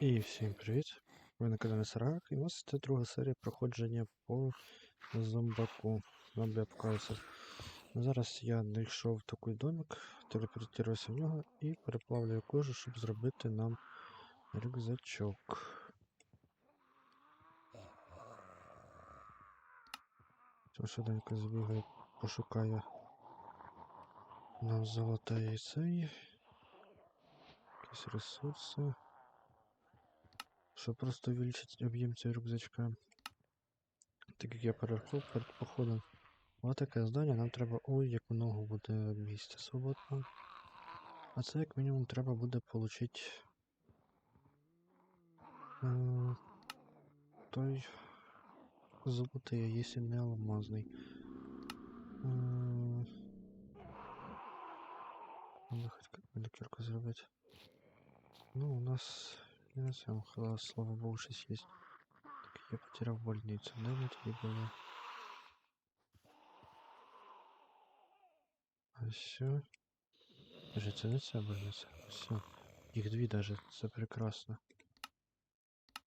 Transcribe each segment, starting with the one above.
І всім привіт! Ви на каналі Сарак, і у нас це друга серія проходження по зомбаку. Зомбі Апокаліпсис. Зараз я знайшов в такий домик, телепортувався в нього і переплавлюю кожу, щоб зробити нам рюкзачок. Швиденько збігаю, пошукаю нам золоте яйце. Якісь ресурси. Щоб просто увеличить об'єм цього рюкзачка. Так як я перерахував перед походом. Ось таке здання нам треба... Ой, як много буде місця свободного. А це як мінімум треба буде отримати е, той золотий, якщо не алмазний. Е, Надо хоть маникюрку зробити. Ну, у нас не на цьому хала, слава богу, щось є. Так я потеряв больницю. Де ми тоді були? А все. Даже це не ця больниця. Все. Їх дві даже, це прекрасно.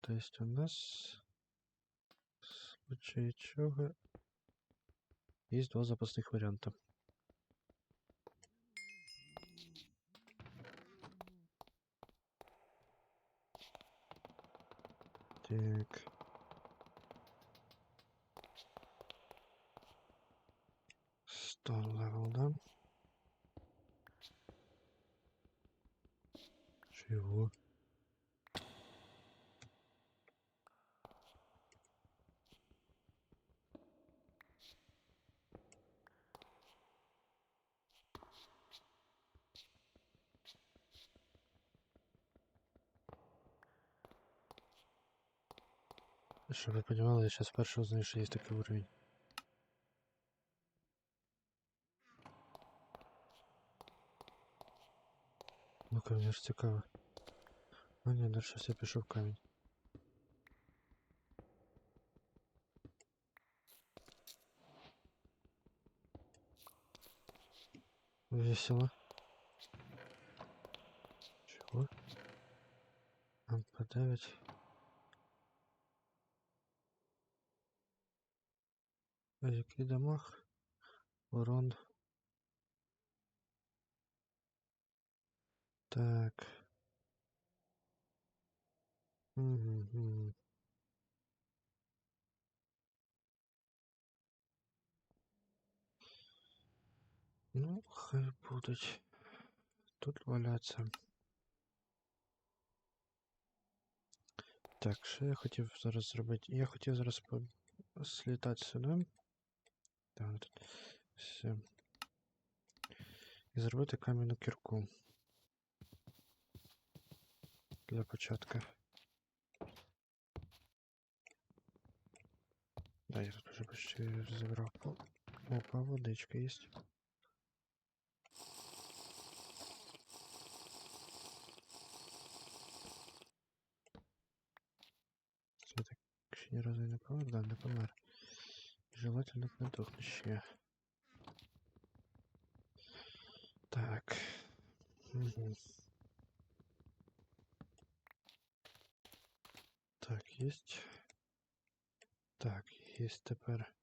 То есть у нас в случае чого є два запасних варіанта. Так. Сто левел, да? Чего? Щоб ви понимали, я сейчас вперше узнаю, що є такий уровень. Ну-ка, мені ж цікаво. А ні, далі все пішов камінь. Весело. Чего? МП9. А який дамаг? Урон. Так. Угу. Ну, хай будуть тут валяться. Так, що я хотів зараз зробити? Я хотів зараз по... слітати сюди. Так, тут все. І зробити кам'яну кірку. Для початку. Да, я тут уже почти забрал. О, Опа, водичка есть. Це так ще ні разу не помер, да, не помер. Желательно не дохне ще. Так. Угу. Так, есть. Так, есть тепер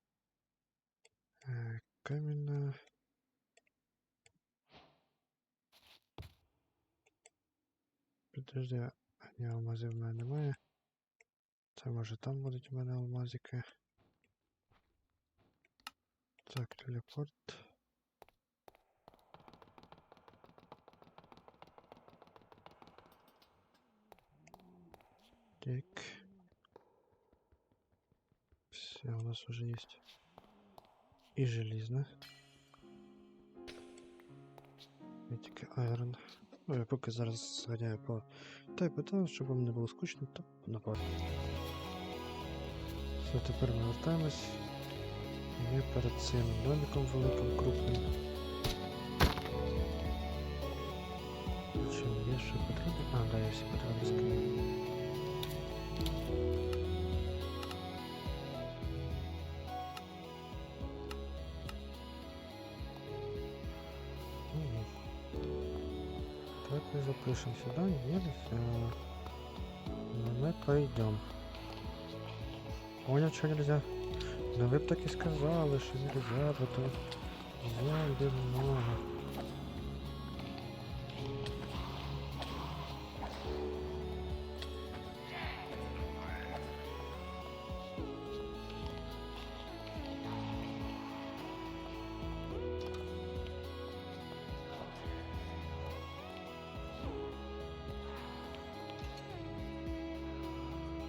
е, камінна. Підожди, а ні, алмазів в мене немає. Це може там будуть у мене алмазики. Так, телепорт. Так. Все, у нас уже есть и железно. І тільки айрон. Ну, я поки зараз зганяю по тайпу, щоб вам не було скучно, то напад. Все, тепер ми вертаємось. Ми перед цим домиком великим, крупним. Чим є ще потрібно? А, да, я всі потреби скину. Давайте запишем сюда, нельзя. пойдем. Понял, что нельзя? Ну вы б так и сказали, что нельзя, бо то зомби много.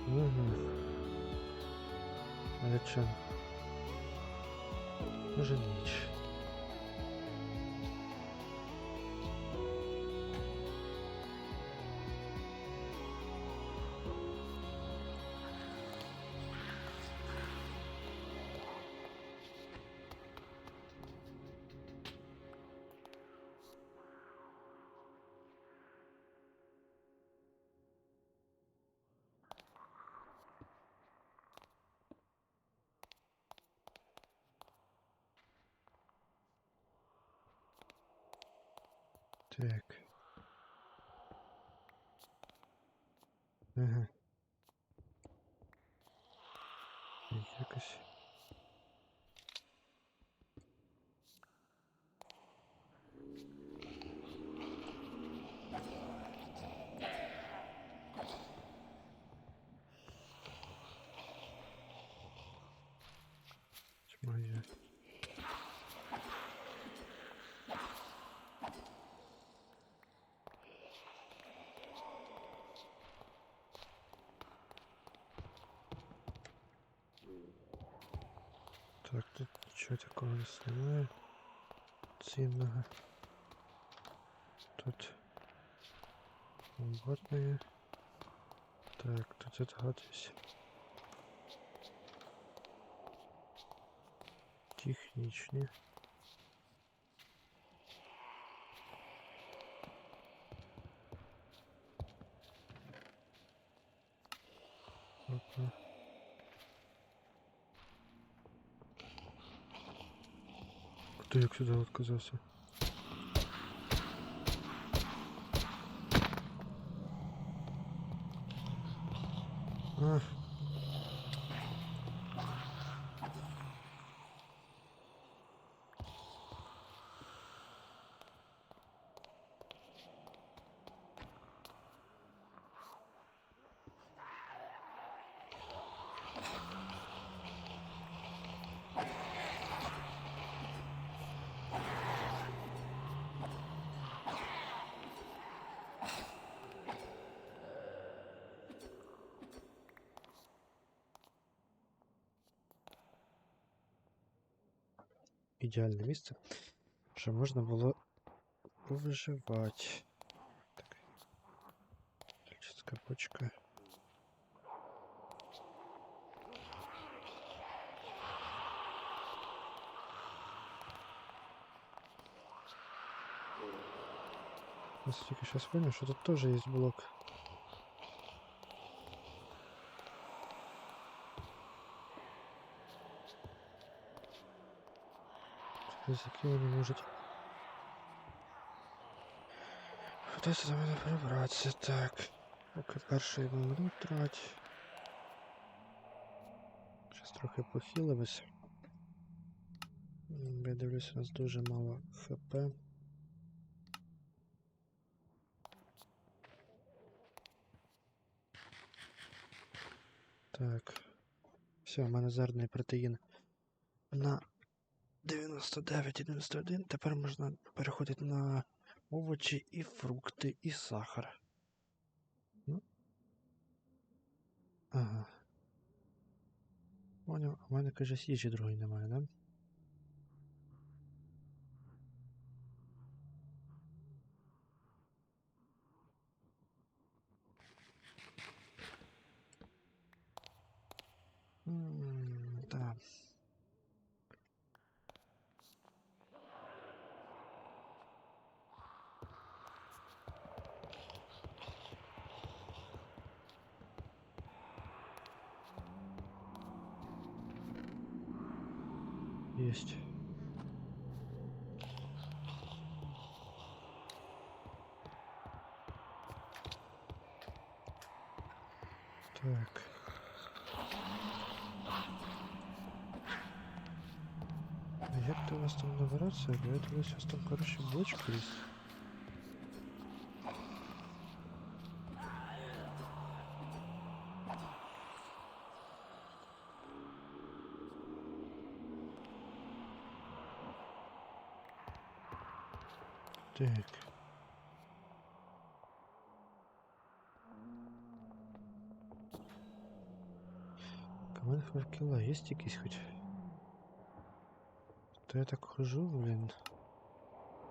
Угу. Але що? Може ніч. Ага. Якось. Тьма є. Так, тут нічого такого не немає. Цінного. Тут ботные. Так, тут это гадость. Технічні. Хто як сюди отказався? А. ідеальне місце, що можна було повиживати. Так. Электрическая почка. Сейчас понял, что тут тоже есть блок. Через які вони можуть. Хтось за мене так. Поки перший вимру трать. Щас трохи похилимось. Я дивлюсь, у нас дуже мало хп. Так. Все, у мене зерний протеїн на 99 і 91. Тепер можна переходити на овочі і фрукти, і сахар. Ну. Ага. В мене каже їжі другої немає, да? Есть. Так. А ти у вас там набиратися? Бо я тебе зараз там, коротше, бочка есть. Так. Команд факела есть якісь хоч? То я так хожу, блін.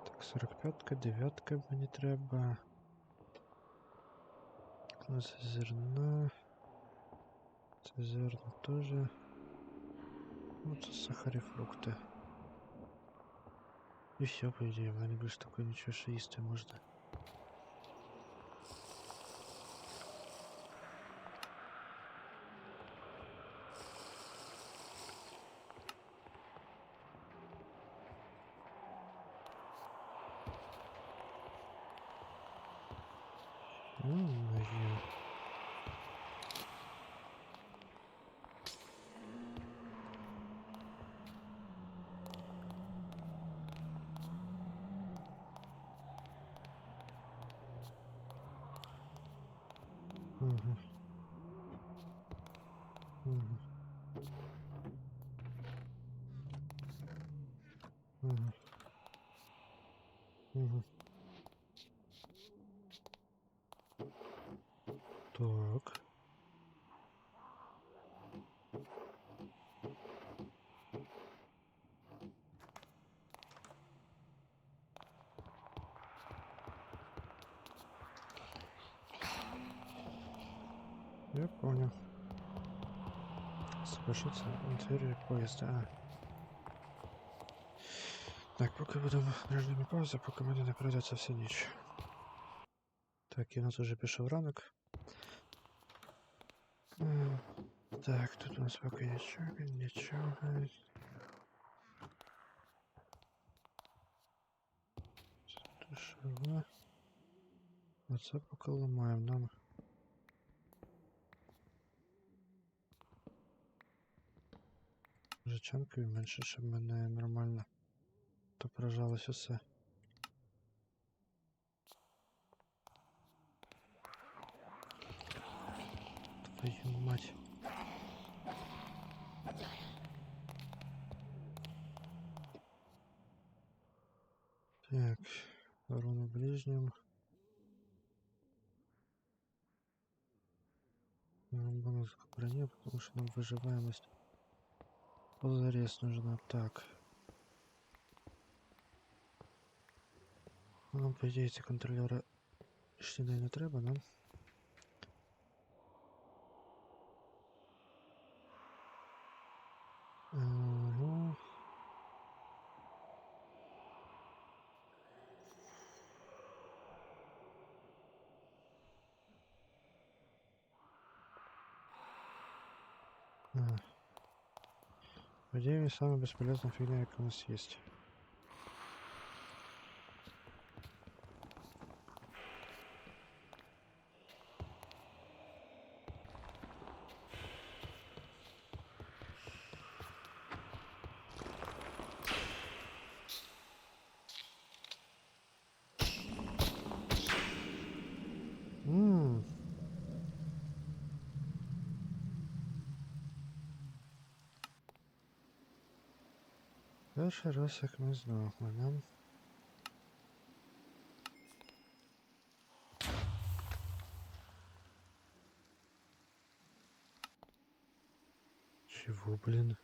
Так, 45-ка, 9-ка мені треба. Клас зерна. Це зерна теж. Ну, це сахарі фрукти. І все, по ідеї, в мене більше такого нічого ще їсти можна. Так. Я понял. Совершиться интерьер поезда. А. Так, поки будемо режимі паузи, поки мене не пройдеться вся ніч. Так, і у нас уже пішов ранок. Так, тут у нас поки нічого, нічого. Душова. Оце поки ламаємо нам. Жичанкою менше, щоб мене нормально то прожалось усе. Твою мать. Так, ближнем. Нам бонус к броне, потому что нам выживаемость позарез нужна. Так. Нам, по идее, ці контролера ще не треба, нам. Ага. По идее, самая бесполезная фигня, яка у нас есть. Перший раз, як ми здохли, нам. Чего, блин?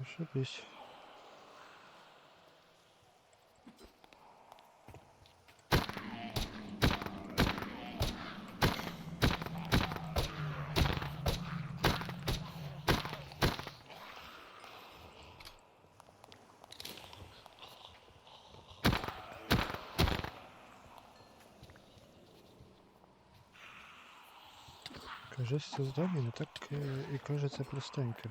Ошибись. Це здание не так е, і кажеться простеньке.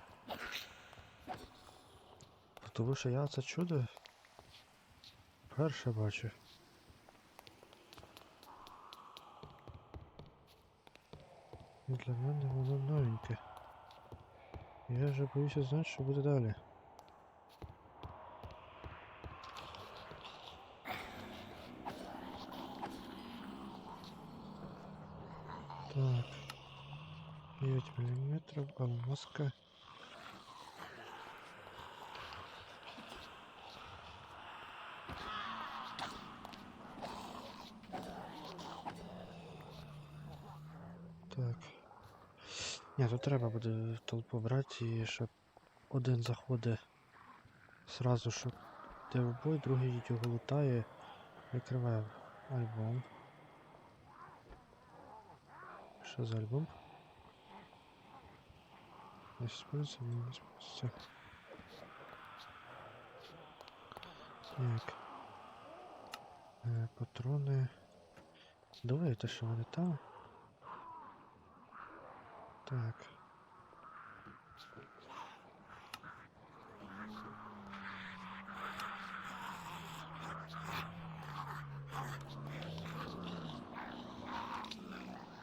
Тому що я це чудо перше бачу. І для мене воно новеньке. Я вже боюся знати, що буде далі. Так. 9 миллиметров. Так. Ні, тут треба буде толпу брати, і щоб один заходить сразу, щоб де в бой, другий його лутає, викриває альбом. Що за альбом? Используется, не используется. Так. Е, патрони. Давайте, що вони там. Так.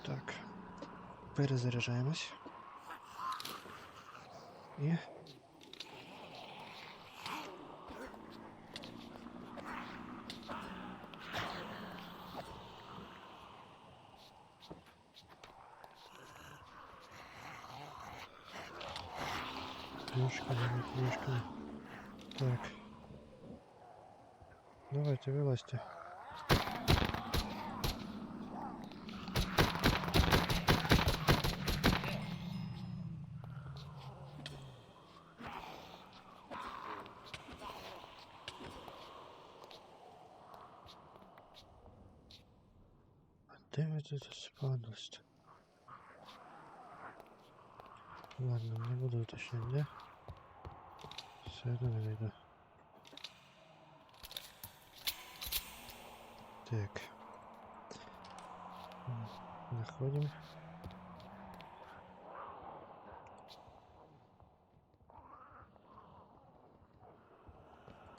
Так. Перезаряджаємось. І. Клюшками, клюшками. Так. Давайте, вылазьте. Де ви тут спадалось? Ладно, не буду уточнять, де. Все не найду. Так. Находим.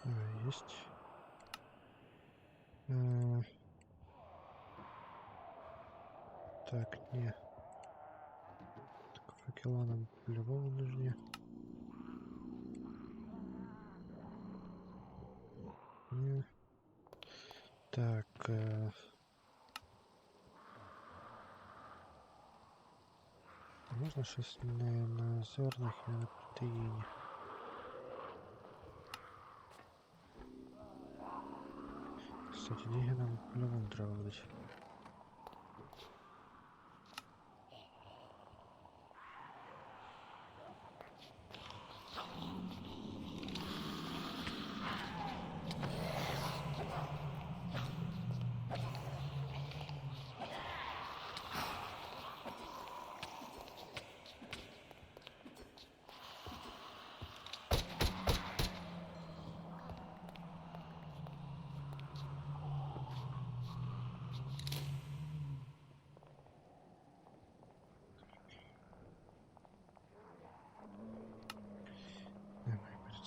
А, есть. Э, Так, не. Так, факела нам по-любому нужны. Не. Так. Э... Можна щось не на зернах, а на протеїні? Кстати, деньги нам по-любому треба.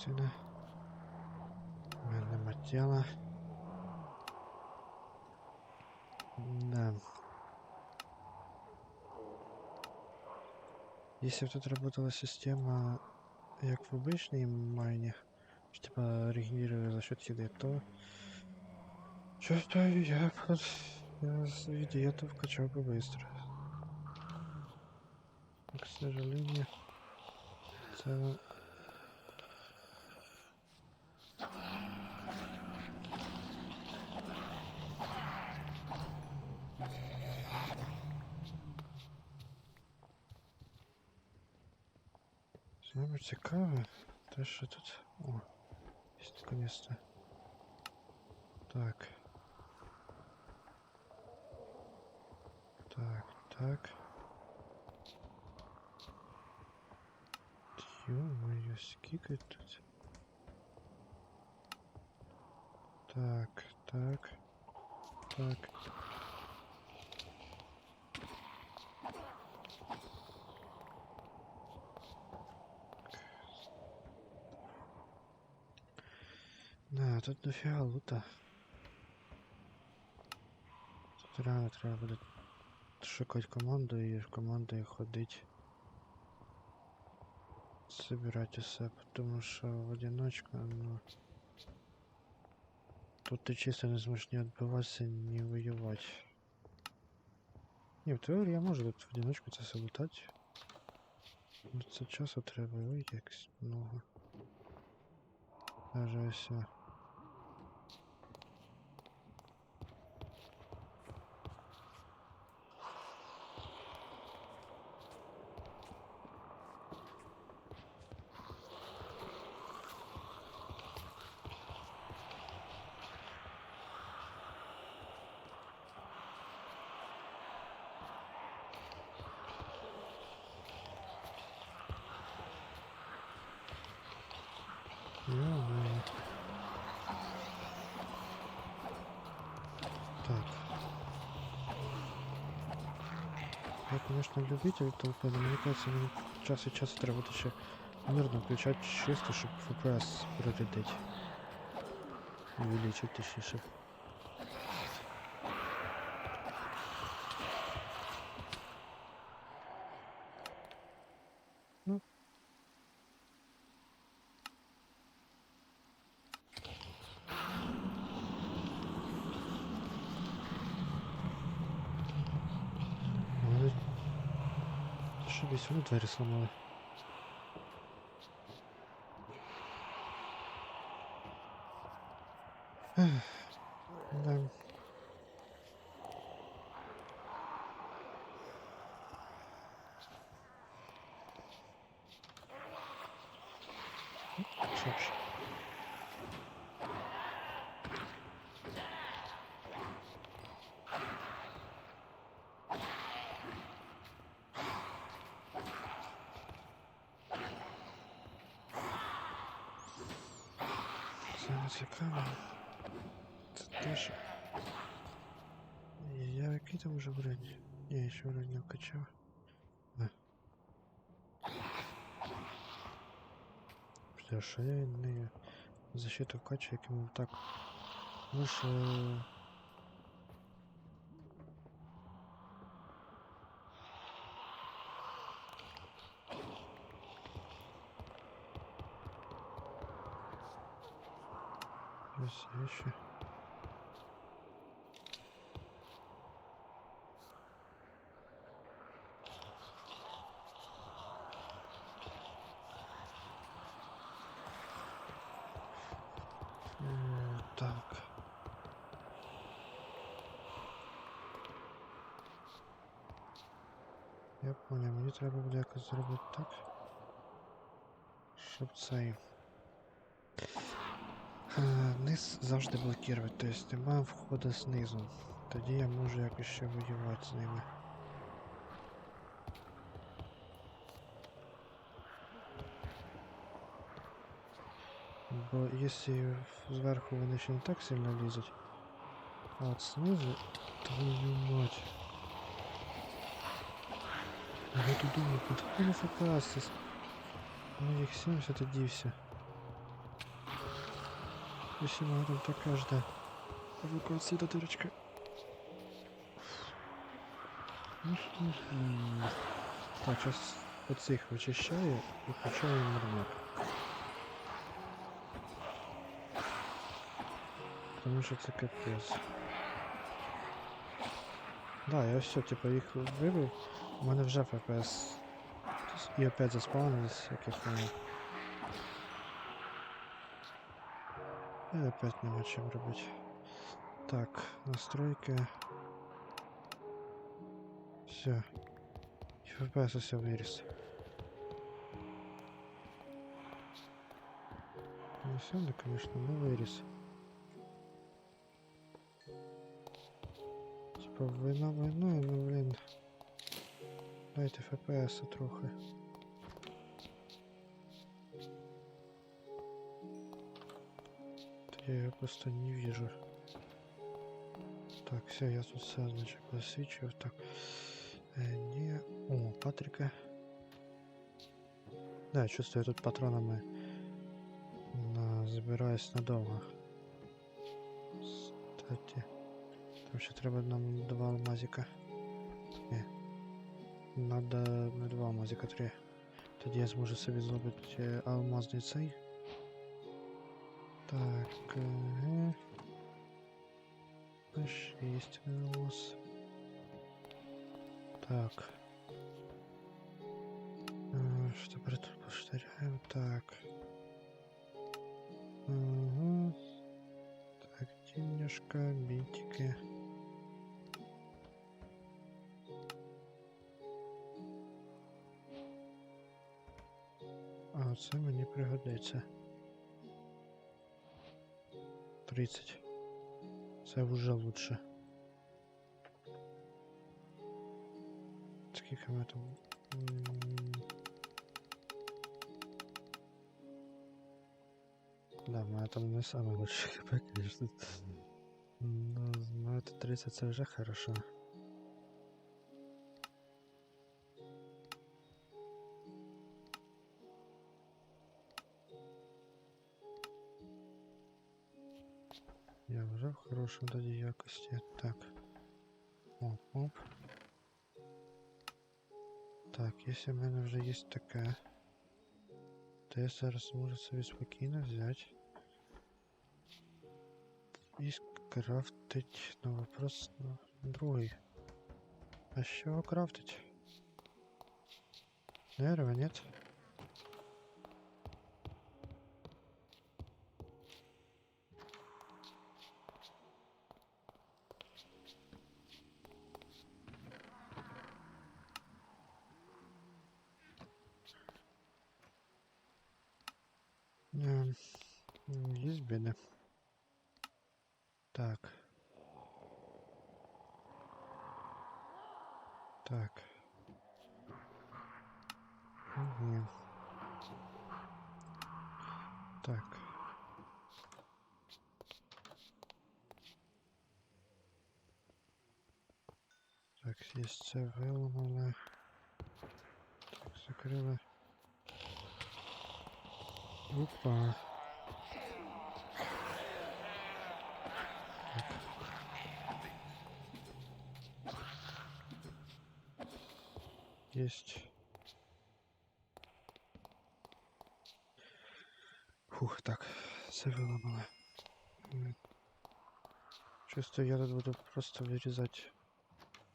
Причина. У мене. Да. Если бы тут работала система, как в обычной майне, что типа регенерирую за счет еды, то что-то я под я диету вкачал бы быстро. К сожалению, это Так. Так, так. Ё-моё, сколько тут. Так, так, так. Да, тут дофига лута. Тут реально треба буде шукати команду і в командою ходить. Собирать усе, тому що в одиночку, ну. Тут ти чисто не зможеш ні відбиватися, ні воювати. Ні, в теорії я можу тут в одиночку це все лутати. Ну це часу треба, ой, якось много. Даже все. Любитель толпы, но мне кажется, мне час від часу треба буде ще мирно включати чисто, щоб FPS перерядить. Увеличить точніше. Ну. Вони... Що десь двері сломали? Ех, Да. Що ж. Це не цікаво. Це теж. Я який там уже уровень? Я ще уровень не вкачав. Да. Бля, що я не защиту вкачу, яким так. Ну що... Плюс Я понял, мені треба буде якось зробити так. Щоб цей. Е, Низ завжди блокувати, тобто немає входу знизу. Тоді я можу якось ще воювати з ними. Бо якщо зверху вони ще не так сильно лізуть, а от знизу, твою мать. Я тут думаю, куди вони фокасись? Ну їх 70 одівся. Усіма там така жде. Евакуація до дирочки. Мгм. Так, зараз оцих вичищаю і включаю нормально. Тому що це капець. Да, я все, типа їх вибив. У мене вже FPS. І опять заспавнились, як я понял. И опять нема чим робити. Так, настройки. Все. І FPS все виріс. Не сильно, конечно, но виріс. Типа війна війною, ну блін. Дайте FPS трохи. Я ее просто не вижу. Так, все, я тут все, значит, посвечиваю. Так. Э, не... О, Патрика. Да, чувствую, я тут патронами на... забираюсь надолго. кстати. Там ще треба нам два алмазика. Ні. Надо не два алмазика, три. Тоді я зможу собі зробити е, алмазний цей. Так. Ага. Шість алмаз. Так. Е, Що тепер тут повторяємо? Так. Угу. Так, денежка, бинтики. Це мені пригодиться. 30. Це вже лучше. Скільки ми там? Да, в мене там не саме лучше хп, конечно. Ну, это 30 це вже хорошо. Я вже в хорошому тоді якості. Так. Оп, оп. Так, якщо в мене вже є таке, то я зараз можу собі спокійно взяти і скрафтить на вопрос на другий. А що крафтить? Дерево, нет? Есть це виламали. Так, закрили. Опа. Есть. Фух, так, це виламали. Чувствую, я тут буду просто вирізати.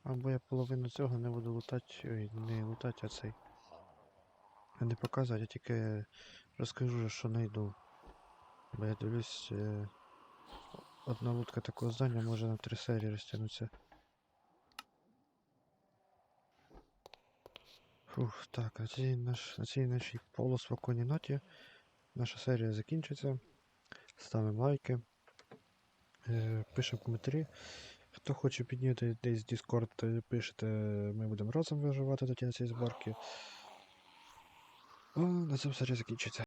Або я половину цього не буду лутати. Ой, не лутати, а цей. А не показувати, я тільки розкажу, що знайду. Бо я дивлюсь, е, одна лутка такого здання може на три серії розтягнутися. Фух, так, на цій, наш, на цій нашій полуспокійній ноті наша серія закінчиться. Ставимо лайки. Е, пишемо коментарі. Хто хоче підняти десь Discord, е, пишете, ми будемо разом виживати тоді на цій зборці. А, на цьому серія закінчиться.